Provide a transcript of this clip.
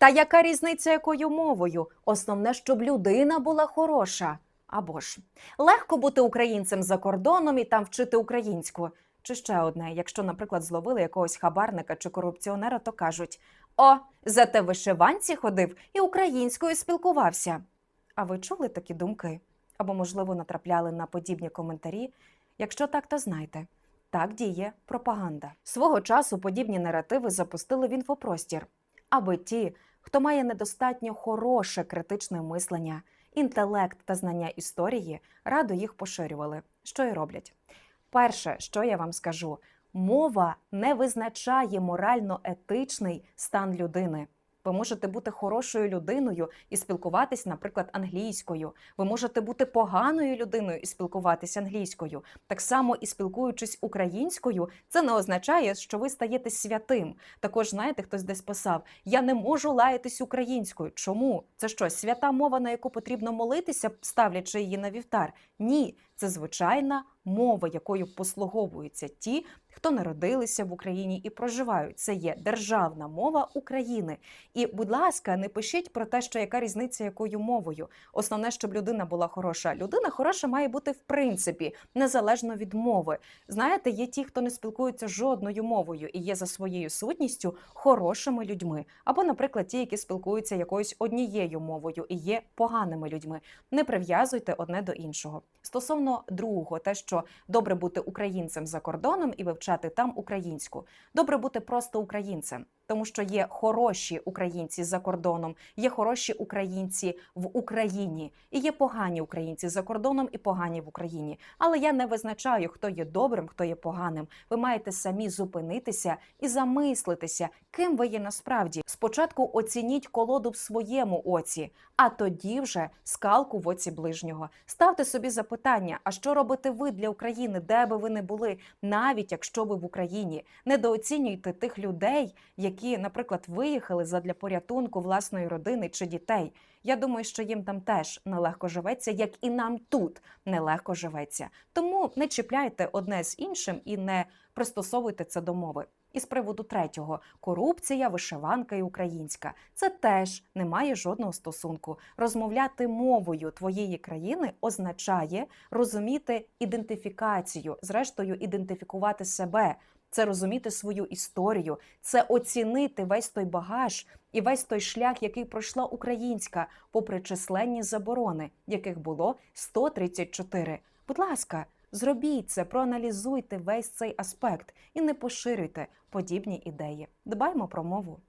Та яка різниця якою мовою? Основне, щоб людина була хороша. Або ж легко бути українцем за кордоном і там вчити українську. Чи ще одне, якщо, наприклад, зловили якогось хабарника чи корупціонера, то кажуть: О, зате вишиванці ходив і українською спілкувався. А ви чули такі думки? Або, можливо, натрапляли на подібні коментарі? Якщо так, то знайте. Так діє пропаганда. Свого часу подібні наративи запустили в інфопростір, аби ті, хто має недостатньо хороше критичне мислення, інтелект та знання історії, радо їх поширювали, що й роблять. Перше, що я вам скажу, мова не визначає морально-етичний стан людини. Ви можете бути хорошою людиною і спілкуватись, наприклад, англійською. Ви можете бути поганою людиною і спілкуватись англійською. Так само і спілкуючись українською, це не означає, що ви стаєте святим. Також знаєте, хтось десь писав: Я не можу лаятись українською. Чому? Це що, свята мова, на яку потрібно молитися, ставлячи її на вівтар? Ні, це звичайна мова, якою послуговуються ті, хто народилися в Україні і проживають. Це є державна мова України. І, будь ласка, не пишіть про те, що яка різниця якою мовою. Основне, щоб людина була хороша. Людина хороша має бути в принципі незалежно від мови. Знаєте, є ті, хто не спілкуються жодною мовою і є за своєю сутністю хорошими людьми. Або, наприклад, ті, які спілкуються якоюсь однією мовою і є поганими людьми. Не прив'язуйте одне до іншого. Стосовно другого, те, що добре бути українцем за кордоном і вивчати там українську. Добре бути просто українцем, тому що є хороші українці за кордоном, є хороші українці в Україні, і є погані українці за кордоном і погані в Україні. Але я не визначаю, хто є добрим, хто є поганим. Ви маєте самі зупинитися і замислитися, ким ви є насправді. Спочатку оцініть колоду в своєму оці, а тоді вже скалку в оці ближнього. Ставте собі запитання: а що робите ви для України, де би ви не були, навіть якщо ви в Україні? Недооцінюйте тих людей, які, наприклад, виїхали задля порятунку власної родини чи дітей. Я думаю, що їм там теж нелегко живеться, як і нам тут нелегко живеться. Тому не чіпляйте одне з іншим і не пристосовуйте це до мови. І з приводу третього корупція, вишиванка і українська це теж не має жодного стосунку. Розмовляти мовою твоєї країни означає розуміти ідентифікацію, зрештою, ідентифікувати себе. Це розуміти свою історію, це оцінити весь той багаж і весь той шлях, який пройшла українська, попри численні заборони, яких було 134. Будь ласка, зробіть це, проаналізуйте весь цей аспект і не поширюйте подібні ідеї. Дбаймо про мову.